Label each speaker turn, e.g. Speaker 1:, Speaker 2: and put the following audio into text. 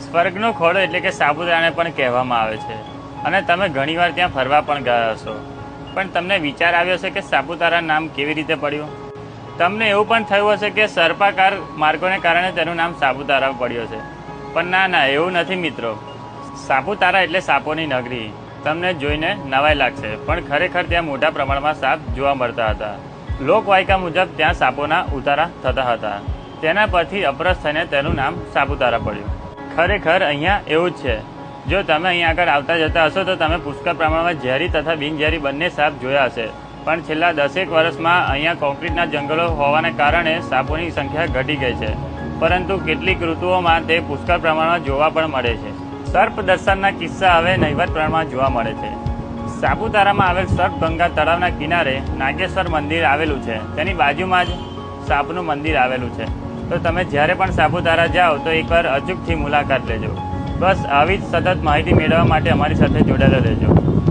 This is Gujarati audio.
Speaker 1: સ્વર્ગનો ખોળો એટલે કે સાપુતારાને પણ કહેવામાં આવે છે. અને તમે ઘણીવાર ત્યાં ફરવા પણ ગયા હશો. પણ તમને વિચાર આવ્યો હશે કે સાપુતારા નામ કેવી રીતે પડ્યું? તમને એવું પણ થયું હશે કે સર્પાકાર માર્ગોને કારણે તેનું નામ સાપુતારા પડ્યો છે પણ ના ના, એવું નથી મિત્રો. સાપુતારા એટલે સાપોની નગરી. તમને જોઈને નવાઈ લાગશે. પણ ખરેખર ત્યાં મોટા પ્રમાણમાં સાપ જોવા મળતા હતા. લોકવાયકા મુજબ ત્યાં સાપોના ઉતારા થતા હતા. તેના પરથી અપરસ થઈને તેનું નામ સાપુતારા પડ્યું. ખરેખર અહીંયા એવું જ છે. જો તમે અહીં આગળ આવતા જતા હશો, તો તમે પુષ્કળ પ્રમાણમાં ઝેરી તથા બિનઝેરી બંને સાપ જોયા હશે. પણ છેલ્લા દસેક વર્ષમાં અહીંયા કોન્ક્રીટના જંગલો હોવાને કારણે સાપોની સંખ્યા ઘટી ગઈ છે. પરંતુ કેટલીક ઋતુઓમાં તે પુષ્કળ પ્રમાણમાં જોવા પણ મળે છે. સર્પ દર્શનના કિસ્સા હવે નહિવત પ્રમાણમાં જોવા મળે છે. સાપુતારામાં આવેલ સર્પ ગંગા તળાવના કિનારે નાગેશ્વર મંદિર આવેલું છે. તેની બાજુમાં જ સાપનું મંદિર આવેલું છે. તો તમે જ્યારે પણ સાપુતારા જાઓ તો એકવાર અચૂકથી મુલાકાત લેજો. બસ આવી જ સતત માહિતી મેળવવા માટે અમારી સાથે જોડાયેલા રહેજો.